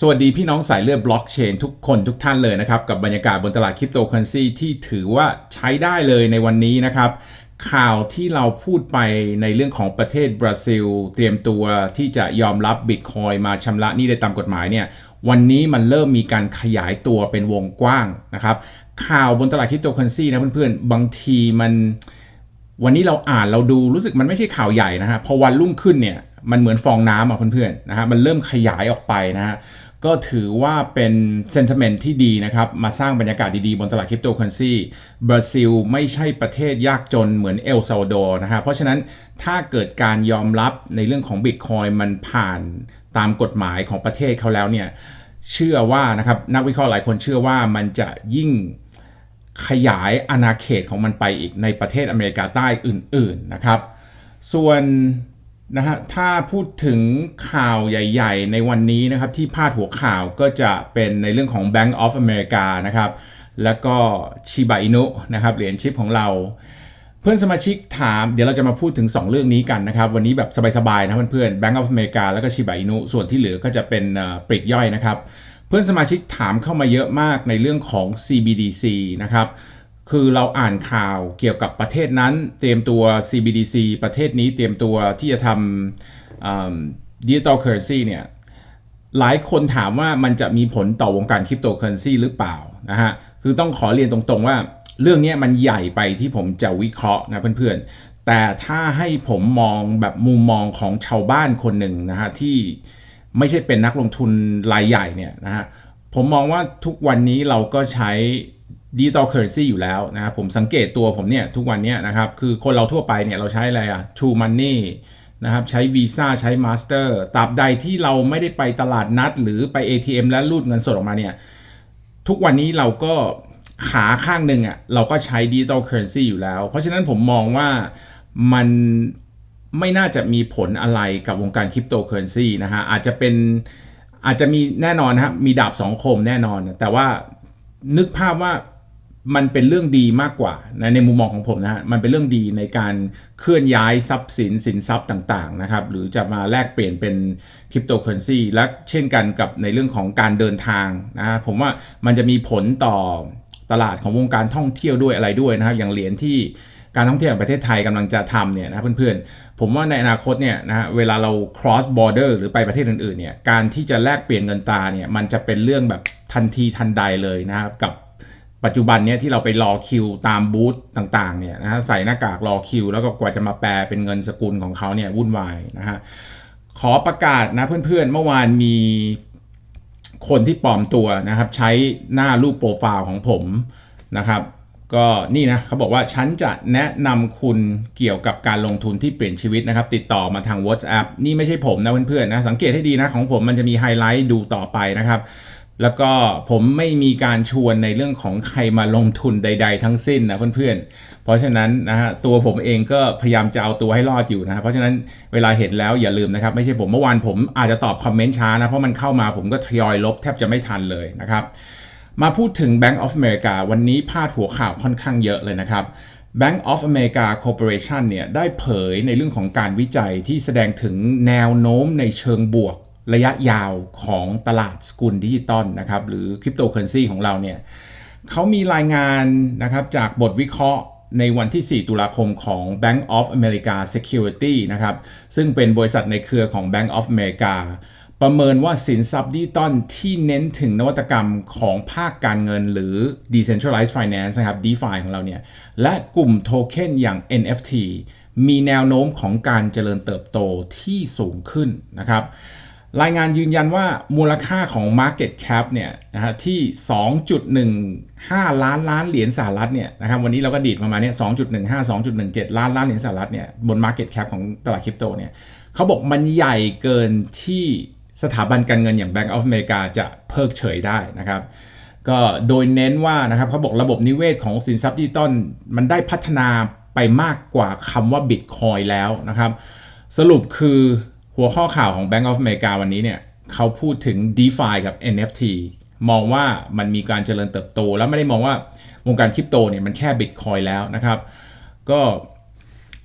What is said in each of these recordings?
สวัสดีพี่น้องสายเลือดบล็อกเชนทุกคนทุกท่านเลยนะครับ กับบรรยากาศบนตลาดคริปโตเคอเรนซีที่ถือว่าใช้ได้เลยในวันนี้นะครับ ข่าวที่เราพูดไปในเรื่องของประเทศบราซิล เตรียมตัวที่จะยอมรับบิตคอยมาชำระหนี้ได้ตามกฎหมายเนี่ยวันนี้มันเริ่มมีการขยายตัวเป็นวงกว้างนะครับ ข่าวบนตลาดคริปโตเคอเรนซีนะเพื่อนๆ บางทีมันวันนี้เราอ่านเราดูรู้สึกมันไม่ใช่ข่าวใหญ่นะฮะพอวันรุ่งขึ้นเนี่ยมันเหมือนฟองน้ำอะเพื่อนๆนะฮะมันเริ่มขยายออกไปนะฮะ ก็ถือว่าเป็นเซน t ิเมนต์ที่ดีนะครับ มาสร้างบรรยากาศดี ๆ บนตลาดคริปโตเคอเรนซีบราซิลไม่ใช่ประเทศยากจนเหมือนเอลซาวดอร์นะฮะเพราะฉะนั้นถ้าเกิดการยอมรับในเรื่องของบิตคอยมันผ่านตามกฎหมายของประเทศเขาแล้วเนี่ยเชื่อว่านะครับนักวิเคราะห์หลายคนเชื่อว่ามันจะยิ่งขยายอาณาเขตของมันไปอีกในประเทศอเมริกาใต้อื่น ๆนะครับ ส่วน นะฮะถ้าพูดถึงข่าวใหญ่ ๆ ในวันนี้นะครับที่พาดหัวข่าวก็จะเป็นในเรื่องของ Bank of America นะครับแล้วก็ชิบ a อินุนะครับเหรียญชิปของเรา เพื่อนสมาชิกถามเดี๋ยวเราจะมาพูดถึง 2 เรื่องนี้กันนะครับวันนี้แบบสบายๆนะเพื่อนๆ Bank of America แล้วก็ชิบ a อินุส่วนที่เหลือก็จะเป็นเอ่อปลีกย่อยนะครับเพื่อนสมาชิกถามเข้ามาเยอะมากในเรื่องของ CBDC นะครับ คือเราอ่านข่าวเกี่ยวกับประเทศนั้น เตรียมตัว CBDC ประเทศนี้เตรียมตัวที่จะทำดิจิตอลเคอร์เรนซีเนี่ยหลายคนถามว่ามันจะมีผลต่อวงการคริปโตเคอเรนซีหรือเปล่านะฮะคือต้องขอเรียนตรงๆว่าเรื่องนี้มันใหญ่ไปที่ผมจะวิเคราะห์นะเพื่อนๆ แต่ถ้าให้ผมมองแบบมุมมองของชาวบ้านคนหนึ่งนะฮะที่ไม่ใช่เป็นนักลงทุนรายใหญ่เนี่ยนะฮะผมมองว่าทุกวันนี้เราก็ใช้ ดิจิตอลเคอร์เรนซีอยู่แล้วนะครับผมสังเกตตัวผมเนี่ยทุกวันเนี้ยนะครับคือคนเราทั่วไปเนี่ยเราใช้อะไรอะ True Money นะครับใช้ Visa ใช้ Master ตราบใดที่เราไม่ได้ไปตลาดนัด หรือไป ATM และรูดเงินสดออกมาเนี่ยทุกวันนี้เราก็ขาข้างหนึ่งอะ่ะเราก็ใช้ดิจิตอลเคอร์เรนซีอยู่แล้ว เพราะฉะนั้นผมมองว่ามันไม่น่าจะมีผลอะไรกับวงการคริปโตเคอเรนซีนะฮะอาจจะเป็นอาจจะมีแน่นอนนะครับมีดาบสองคมแน่นอน แต่ว่านึกภาพว่า มันเป็นเรื่องดีมากกว่านะในมุมมองของผมนะฮะมันเป็นเรื่องดีในการเคลื่อนย้ายทรัพย์สินสินทรัพย์ต่างๆนะครับหรือจะมาแลกเปลี่ยนเป็นคริปโตเคอเรนซีและเช่นกันกับในเรื่องของการเดินทางนะฮะผมว่ามันจะมีผลต่อตลาดของวงการท่องเที่ยวด้วยอะไรด้วยนะครับ อย่างเหรียญที่การท่องเที่ยวแห่งประเทศไทยกำลังจะทำเนี่ยนะเพื่อนๆ ผมว่าในอนาคตเนี่ยนะฮะเวลาเรา cross border หรือไปประเทศอื่นๆเนี่ยการที่จะแลกเปลี่ยนเงินตราเนี่ยมันจะเป็นเรื่องแบบทันทีทันใดเลยนะครับกับ ปัจจุบันเนี้ยที่เราไปรอคิวตามบูธต่างๆเนี่ยนะฮะใส่หน้ากากรอคิว แล้วก็กว่าจะมาแปลเป็นเงินสกุลของเขาเนี่ยวุ่นวายนะฮะขอประกาศนะเพื่อนๆเมื่อวานมีคนที่ปลอมตัวนะครับ ใช้หน้ารูปโปรไฟล์ของผมนะครับ ก็นี่นะเขาบอกว่าฉันจะแนะนำคุณเกี่ยวกับการลงทุนที่เปลี่ยนชีวิตนะครับ ติดต่อมาทาง WhatsApp นี่ไม่ใช่ผมนะเพื่อนๆนะสังเกตให้ดีนะของผมมันจะมีไฮไลท์ดูต่อไปนะครับ แล้วก็ผมไม่มีการชวนในเรื่องของใครมาลงทุนใด ๆ ทั้งสิ้นนะเพื่อนๆ เพราะฉะนั้นนะฮะตัวผมเองก็พยายามจะเอาตัวให้รอดอยู่นะครับเพราะฉะนั้นเวลาเห็นแล้วอย่าลืมนะครับ ไม่ใช่ผมเมื่อวานผมอาจจะตอบคอมเมนต์ช้านะ เพราะมันเข้ามาผมก็ทยอยลบแทบจะไม่ทันเลยนะครับ มาพูดถึง Bank of America วันนี้พาดหัวข่าวค่อนข้างเยอะเลยนะครับ Bank of America Corporation เนี่ยได้เผยในเรื่องของการวิจัยที่แสดงถึงแนวโน้มในเชิงบวก ระยะยาวของตลาดสกุลดิจิตอลนะครับหรือคริปโตเคอเรนซีของเราเนี่ยเขามีรายงานนะครับจากบทวิเคราะห์ในวันที่ 4 ตุลาคมของ Bank of America Security นะครับ ซึ่งเป็นบริษัทในเครือของ Bank of America ประเมินว่าสินทรัพย์ดิจิตอลที่เน้นถึงนวัตกรรมของภาคการเงินหรือ decentralized finance นะครับ DeFi ของเราเนี่ย และกลุ่มโทเค็นอย่าง NFT มีแนวโน้มของการเจริญเติบโตที่สูงขึ้นนะครับ รายงานยืนยันว่ามูลค่าของ Market Cap เนี่ยนะฮะที่ 2.15 ล้านล้านเหรียญสหรัฐเนี่ยนะครับวันนี้เราก็ดีดประมาณเนี้ย2.15 2.17 ล้านล้านเหรียญสหรัฐเนี่ยบน Market Cap ของตลาดคริปโตเนี่ยเขาบอกมันใหญ่เกินที่สถาบันการเงินอย่าง Bank of America จะเพิกเฉยได้นะครับก็โดยเน้นว่านะครับเขาบอกระบบนิเวศของสินทรัพย์ดิจิตอลมันได้พัฒนาไปมากกว่าคำว่า Bitcoin แล้วนะครับ สรุปคือ หัวข้อข่าวของ Bank of America วันนี้เนี่ยเขาพูดถึง DeFi กับ NFT มองว่ามันมีการเจริญเติบโต แล้วไม่ได้มองว่าวงการคริปโตเนี่ยมันแค่ Bitcoin แล้วนะครับ ก็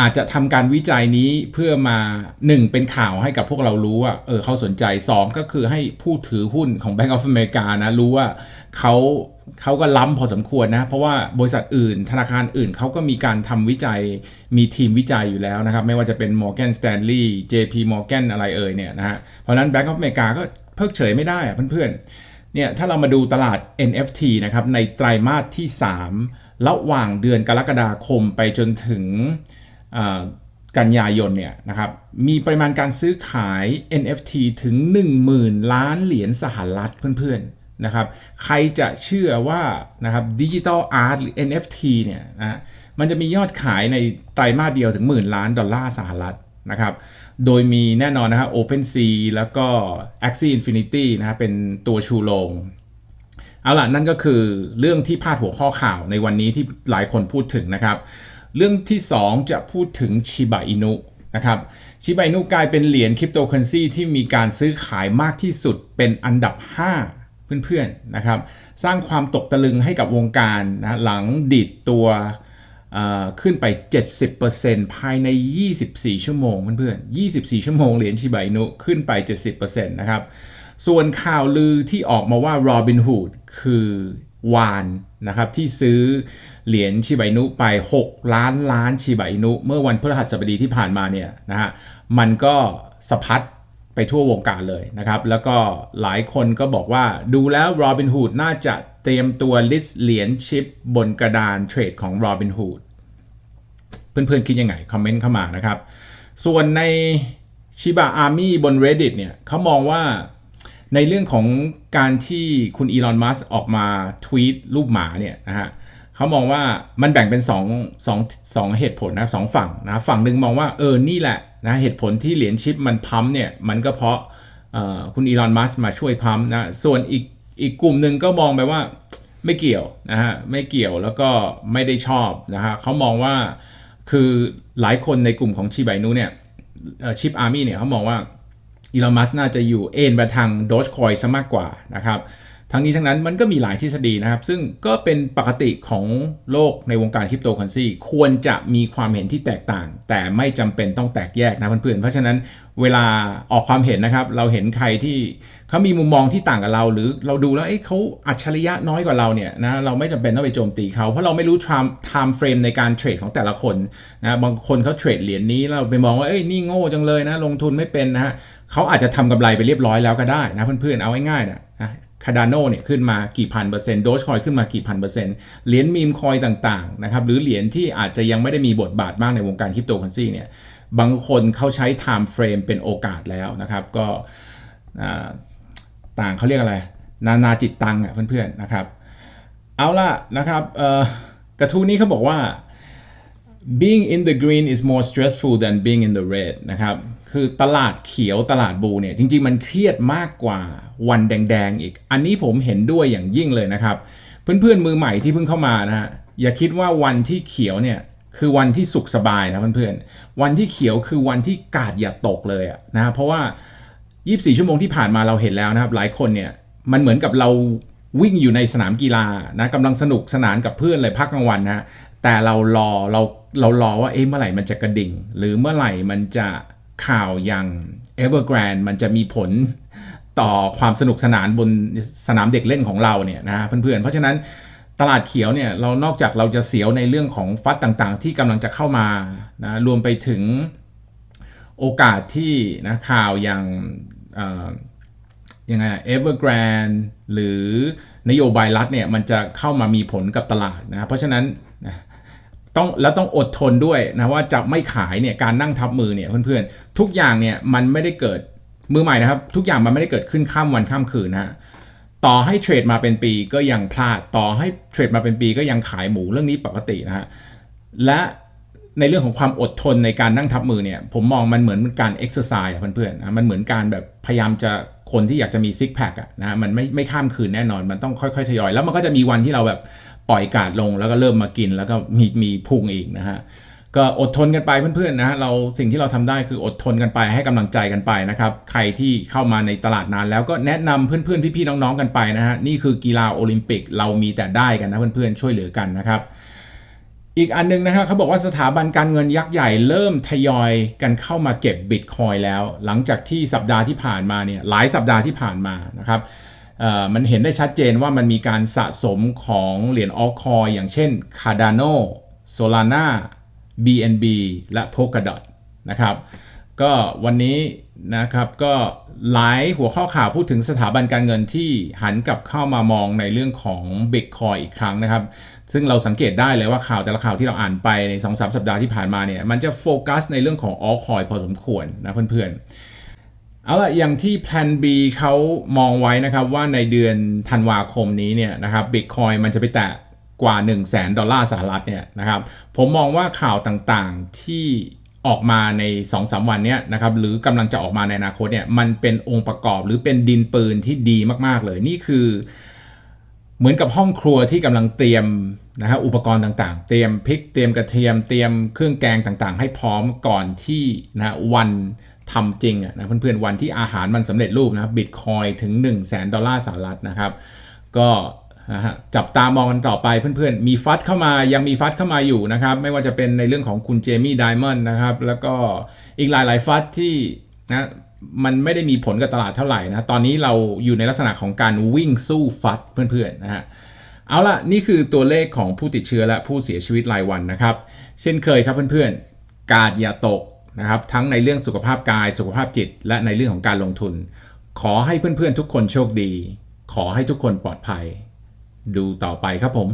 อาจจะทำการวิจัยนี้เพื่อมา 1 เป็นข่าวให้กับพวกเรารู้ว่าเออเขาสนใจ 2 ก็คือให้ผู้ถือหุ้นของ Bank of America นะ รู้ว่าเขาเขาก็ล้ำพอสมควรนะ เพราะว่าบริษัทอื่น ธนาคารอื่นเขาก็มีการทำวิจัยมีทีมวิจัยอยู่แล้วนะครับ ไม่ว่าจะเป็น Morgan Stanley JP Morgan อะไรเอ่ยเนี่ยนะฮะเพราะนั้น Bank of America ก็เพิกเฉยไม่ได้อะเพื่อนๆเนี่ยถ้าเรามาดูตลาด NFT นะครับในไตรมาสที่ 3 ระหว่างเดือนกรกฎาคมไปจนถึง กันยายนเนี่ยนะครับมีปริมาณการซื้อขาย NFT ถึง 10,000 ล้านเหรียญสหรัฐเพื่อนๆนะครับใครจะเชื่อว่านะครับดิจิตอลอาร์ตหรือ NFT เนี่ยนะมันจะมียอดขายในไตรมาสเดียวถึงหมื่นล้านดอลลาร์สหรัฐนะครับโดยมีแน่นอนนะครับ OpenSea แล้วก็ Axie Infinity นะครับเป็นตัวชูโรงเอาล่ะนั่นก็คือเรื่องที่พาดหัวข้อข่าวในวันนี้ที่หลายคนพูดถึงนะครับ เรื่องที่ 2 จะพูดถึงชิบะอินุนะครับชิบะอินุกลายเป็นเหรียญคริปโตเคอเรนซีที่มีการซื้อขายมากที่สุดเป็นอันดับ 5 เพื่อนๆนะครับสร้างความตกตะลึงให้กับวงการนะหลังดิดตัวขึ้นไป 70%ภายใน 24 ชั่วโมงเพื่อนๆ24 ชั่วโมงเหรียญชิบะอินุขึ้นไป 70%นะครับส่วนข่าวลือที่ออกมาว่า Robinhood คือ วานนะครับที่ซื้อเหรียญชิบะนุไป 6 ล้านล้านชิบะนุเมื่อวันพฤหัสบดีที่ผ่านมาเนี่ยนะฮะมันก็สะพัดไปทั่ววงการเลยนะครับ แล้วก็หลายคนก็บอกว่าดูแล้ว Robinhood น่าจะเตรียมตัว list เหรียญชิปบนกระดานเทรดของ Robinhood เพื่อนๆคิดยังไง คอมเมนต์เข้ามานะครับ ส่วนในชิบะอาร์มี่บน Reddit เนี่ยเขามองว่า ในเรื่องของการที่คุณอีลอนมัสออกมาทวีตรูปหมาเนี่ยนะฮะเขามองว่ามันแบ่งเป็น2 2 2เหตุผลนะสองฝั่งนะฝั่งหนึ่งมองว่าเออนี่แหละนะเหตุผลที่เหรียญชิปมันพัมเนี่ยมันก็เพราะคุณอีลอนมัสมาช่วยพัมนะส่วนอีกอีกกลุ่มหนึ่งก็มองไปว่าไม่เกี่ยวนะฮะไม่เกี่ยวแล้วก็ไม่ได้ชอบนะฮะเขามองว่าคือหลายคนในกลุ่มของชิบายนูเนี่ยชิปอาร์มี่เนี่ยเขามองว่า อีลอนมัสน่าจะอยู่เอ็นไปทางดอจคอยซะมากกว่านะครับ ทั้งนี้ทั้งนั้นมันก็มีหลายทฤษฎีนะครับ ซึ่งก็เป็นปกติของโลกในวงการคริปโตเคอเรนซีควรจะมีความเห็นที่แตกต่าง แต่ไม่จำเป็นต้องแตกแยกนะเพื่อนๆเพราะฉะนั้นเวลาออกความเห็นนะครับ เราเห็นใครที่เขามีมุมมองที่ต่างกับเรา หรือเราดูแล้วเอ้เขาอัจฉริยะน้อยกว่าเราเนี่ยนะเราไม่จำเป็นต้องไปโจมตีเขาเพราะเราไม่รู้ไทม์เฟรมในการเทรดของแต่ละคนนะบางคนเขาเทรดเหรียญนี้เราไปมองว่าเอ้ยนี่โง่จังเลยนะลงทุนไม่เป็นนะฮะเขาอาจจะทำกำไรไปเรียบร้อยแล้วก็ได้นะเพื่อนๆเอาง่ายๆนะ คาดานโนเนี่ยขึ้นมากี่พันเปอร์เซ็นต์โดชคอยขึ้นมากี่พันเปอร์เซ็นต์เหรียญมีมคอยต่างๆนะครับหรือเหรียญที่อาจจะยังไม่ได้มีบทบาทมากในวงการคริปโตเคอเรนซีเนี่ยบางคนเขาใช้ time frame เป็นโอกาสแล้วนะครับ ก็ต่างเขาเรียกอะไร นานาจิตตังอะเพื่อนๆนะครับ เอาล่ะนะครับกระทู้นี้เขาบอกว่า being in the green is more stressful than being in the red นะครับ คือตลาดเขียวตลาดบูเนี่ยจริง ๆ มันเครียดมากกว่าวันแดง ๆ อีก อันนี้ผมเห็นด้วยอย่างยิ่งเลยนะครับ เพื่อนๆมือใหม่ที่เพิ่งเข้ามานะฮะอย่าคิดว่าวันที่เขียวเนี่ยคือวันที่สุขสบายนะเพื่อนๆวันที่เขียวคือวันที่กาดอย่าตกเลยนะเพราะว่า 24 ชั่วโมงที่ผ่านมาเราเห็นแล้วนะครับ หลายคนเนี่ยมันเหมือนกับเราวิ่งอยู่ในสนามกีฬานะกำลังสนุกสนานกับเพื่อนเลยพักกลางวันนะแต่เรารอเราเรารอว่าเอ๊ะเมื่อไหร่มันจะกระดิ่ง หรือเมื่อไหร่มันจะ ข่าวอย่าง Evergrande มันจะมีผลต่อความสนุกสนานบนสนามเด็กเล่นของเราเนี่ยนะเพื่อนๆ เพราะฉะนั้นตลาดเขียวเนี่ยเรานอกจากเราจะเสียวในเรื่องของฟัดต่างๆ ที่กำลังจะเข้ามานะรวมไปถึงโอกาสที่นะข่าวอย่างยังไง Evergrande หรือนโยบายรัฐเนี่ยมันจะเข้ามามีผลกับตลาดนะเพราะฉะนั้น ต้องแล้วต้องอดทนด้วยนะว่าจะไม่ขายเนี่ยการนั่งทับมือเนี่ยเพื่อนๆทุกอย่างเนี่ยมันไม่ได้เกิดมือใหม่นะครับ ทุกอย่างมันไม่ได้เกิดขึ้นข้ามวันข้ามคืนนะฮะต่อให้เทรดมาเป็นปีก็ยังพลาดต่อให้เทรดมาเป็นปีก็ยังขายหมูเรื่องนี้ปกตินะฮะและในเรื่องของความอดทนในการนั่งทับมือเนี่ยผมมองมันเหมือนการเอ็กซ์ไซส์เพื่อนๆนะมันเหมือนการแบบพยายามจะคนที่อยากจะมีซิกแพคอะนะมันไม่ไม่ข้ามคืนแน่นอนมันต้องค่อยๆทยอย แล้วมันก็จะมีวันที่เราแบบ ปล่อยกาดลงแล้วก็เริ่มมากินแล้วก็มีมีพุงอีกนะฮะก็อดทนกันไปเพื่อนๆนะฮะเราสิ่งที่เราทำได้คืออดทนกันไปให้กำลังใจกันไปนะครับ ใครที่เข้ามาในตลาดนานแล้วก็แนะนำเพื่อนๆพี่ๆน้องๆกันไปนะฮะนี่คือกีฬาโอลิมปิกเรามีแต่ได้กันนะเพื่อนๆช่วยเหลือกันนะครับ อีกอันนึงนะครับเขาบอกว่าสถาบันการเงินยักษ์ใหญ่เริ่มทยอยกันเข้ามาเก็บบิตคอยแล้ว หลังจากที่สัปดาห์ที่ผ่านมาเนี่ยหลายสัปดาห์ที่ผ่านมานะครับ มันเห็นได้ชัดเจนว่ามันมีการสะสมของเหรียญออคอย อย่างเช่น Cardano Solana BNB และ Polkadot นะครับก็วันนี้นะครับก็หลายหัวข้อข่าวพูดถึงสถาบันการเงินที่หันกลับเข้ามามองในเรื่องของ Bitcoin อีกครั้งนะครับ ซึ่งเราสังเกตได้เลยว่าข่าวแต่ละข่าวที่เราอ่านไปใน 2-3 สัปดาห์ที่ผ่านมาเนี่ยมันจะโฟกัสในเรื่องของ altcoin พอสมควรนะเพื่อนๆ เอาละอย่างที่ Plan B เขามองไว้นะครับว่าในเดือนธันวาคมนี้เนี่ยนะครับ Bitcoin มันจะไปแตะกว่า 1 0 0 0 0แดอลลาร์สหรัฐเนี่ยนะครับผมมองว่าข่าวต่างๆที่ออกมาใน 2-3วันเนี้ยนะครับหรือกำลังจะออกมาในอนาคตเนี่ยมันเป็นองค์ประกอบหรือเป็นดินปืนที่ดีมากๆเลย นี่คือ เหมือนกับห้องครัวที่กำลังเตรียมนะฮะอุปกรณ์ต่างๆ เตรียมพริกเตรียมกระเทียม เตรียมเครื่องแกงต่างๆ ให้พร้อมก่อนที่นะวัน ทำจริงอะนะเพื่อนๆวันที่อาหารมันสำเร็จรูปนะบิตคอยถึง 1 0 0 0 0แดอลลาร์สหรัฐนะครับ ก็จับตามองกันต่อไปเพื่อนๆ มีฟัดเข้ามายังมีฟัดเข้ามาอยู่นะครับ ไม่ว่าจะเป็นในเรื่องของคุณเจมี่ไดมอนด์นะครับ แล้วก็อีกหลายๆ ฟัดที่นะมันไม่ได้มีผลกับตลาดเท่าไหร่นะตอนนี้เราอยู่ในลักษณะของการวิ่งสู้ฟัดเพื่อนๆนะฮะเอาละนี่คือตัวเลขของผู้ติดเชื้อและผู้เสียชีวิตรายวันนะครับ เช่นเคยครับเพื่อนๆ กาดอย่าตก นะครับทั้งในเรื่องสุขภาพกายสุขภาพจิต และในเรื่องของการลงทุน ขอให้เพื่อนๆทุกคนโชคดี ขอให้ทุกคนปลอดภัย ดูต่อไปครับผม